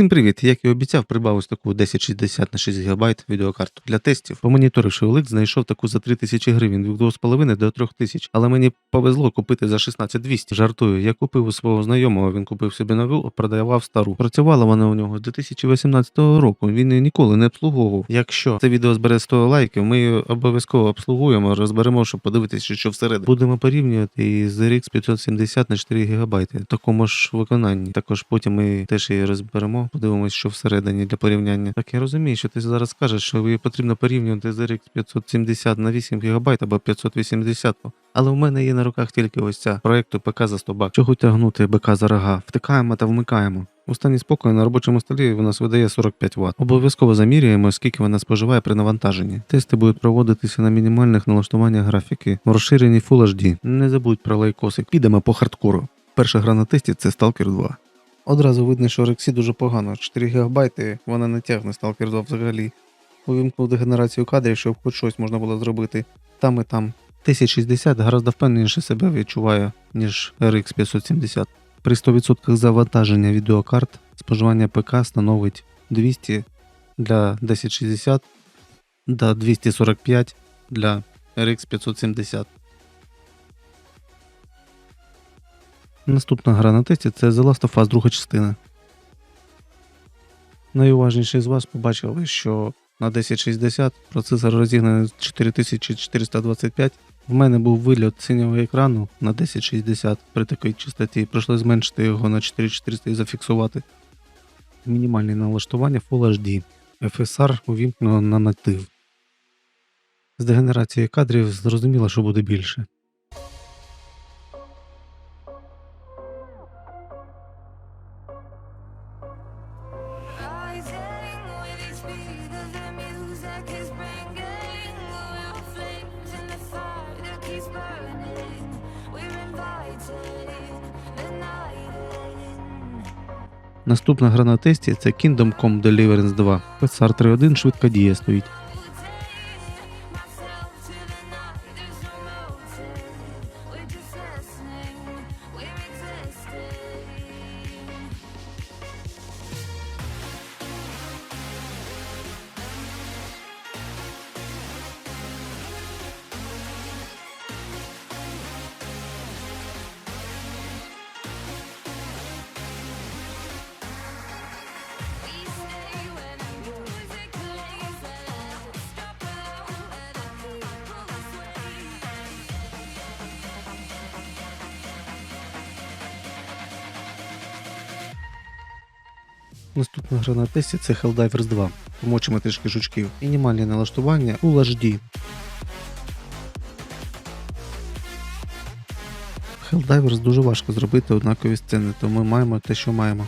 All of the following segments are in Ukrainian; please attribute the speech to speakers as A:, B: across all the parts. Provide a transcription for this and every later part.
A: Всім привіт! Як і обіцяв, придбав ось таку 1060 на 6 ГБ відеокарту для тестів. Помоніторивши OLX, знайшов таку за 3000 гривень від 2,5 до 3000, але мені повезло купити за 16200. Жартую, я купив у свого знайомого, він купив собі нову, а продавав стару. Працювала вона у нього з 2018 року. Він її ніколи не обслуговував. Якщо це відео збере 100 лайків, ми її обов'язково обслугуємо, розберемо, щоб подивитися, що всередині. Будемо порівнювати і з RX 570 на 4 ГБ в такому ж виконанні. Також потім ми теж її розберемо, подивимось, що всередині для порівняння. Так я розумію, що ти зараз скажеш, що її потрібно порівнювати з RX 570 на 8 ГБ або 580. Але в мене є на руках тільки ось ця проекту ПК за 100 бак. Чого тягнути БК за рога? Втикаємо та вмикаємо. У стані спокою на робочому столі нас видає 45 Вт. Обов'язково замірюємо, скільки вона споживає при навантаженні. Тести будуть проводитися на мінімальних налаштуваннях графіки, в розширенні Full HD. Не забудь про лайкосик. Підемо по хардкору. Перша гра на тесті це Stalker 2. Одразу видно, що Рексі дуже погано. 4 ГБ вона не тягне Stalker 2 взагалі. Увімкнув дегенерацію кадрів, щоб хоч щось можна було зробити. Там і там. 1060 гораздо впевненіше себе відчуває, ніж RX 570. При 100% завантаження відеокарт споживання ПК становить 200 для 1060 та 245 для RX 570. Наступна гра на тесті це The Last of Us друга частина. Найуважніший з вас побачили, що на 1060 процесор розігнаний 4425. В мене був вильот синього екрану на 1060 при такій частоті. Прийшлося зменшити його на 4400 і зафіксувати. Мінімальні налаштування Full HD. FSR увімкнено на натив. З дегенерацією кадрів зрозуміло, що буде більше. Наступна гра на тесті це Kingdom Come Deliverance 2. PSR 3.1 швидка дія стоїть. Наступна гра на тесті це Helldivers 2. Помочимо трішки жучків. Мінімальні налаштування Full HD. Helldivers дуже важко зробити однакові сцени, тому ми маємо те, що маємо.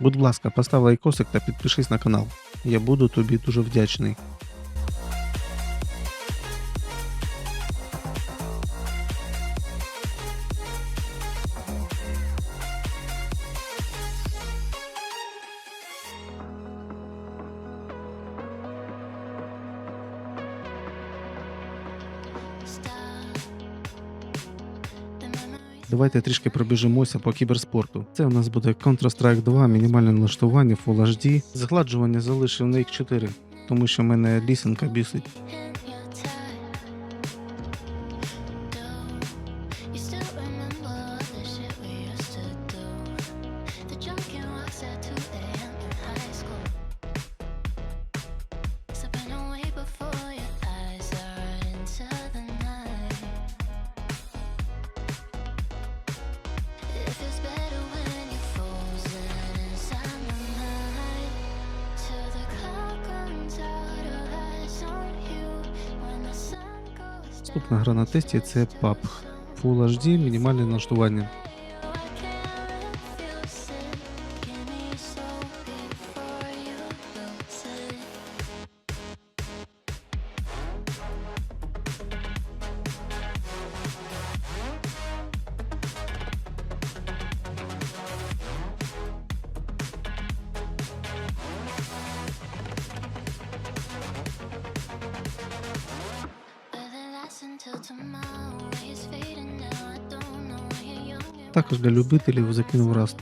A: Будь ласка, постав лайкосик та підпишись на канал. Я буду тобі дуже вдячний. Давайте трішки пробіжимося по кіберспорту. Це у нас буде Counter-Strike 2, мінімальне налаштування Full HD. Згладжування залишив на X4, тому що мене лісенка бісить. Наступна гра на тесті це PUBG. Full HD, мінімальне налаштування. Також для любителів закинув раст.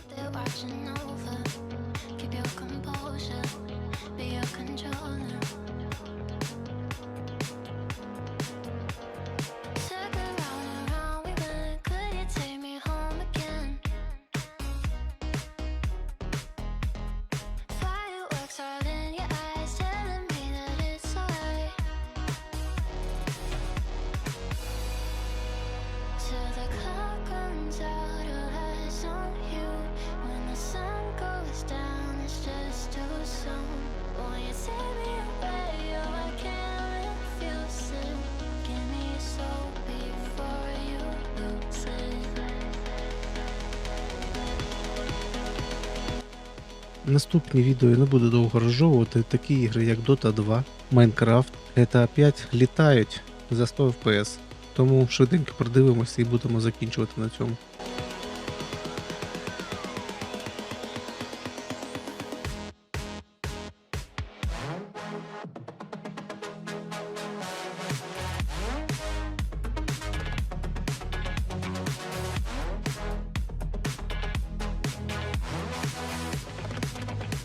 A: Наступні відео я не буду довго розжовувати. Такі ігри, як Dota 2, Minecraft, GTA 5 літають за 100 FPS. Тому швиденько продивимося і будемо закінчувати на цьому.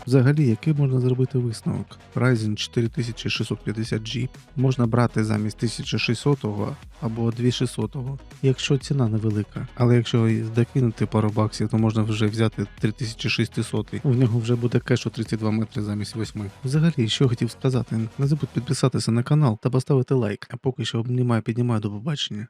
A: Взагалі, який можна зробити висновок? Ryzen 4650G можна брати замість 1600 або 2600, якщо ціна невелика. Але якщо докинути пару баксів, то можна вже взяти 3600. У нього вже буде кешу 32 метри замість 8. Взагалі, що хотів сказати, не забудь підписатися на канал та поставити лайк. А поки що обнімаю, піднімаю до побачення.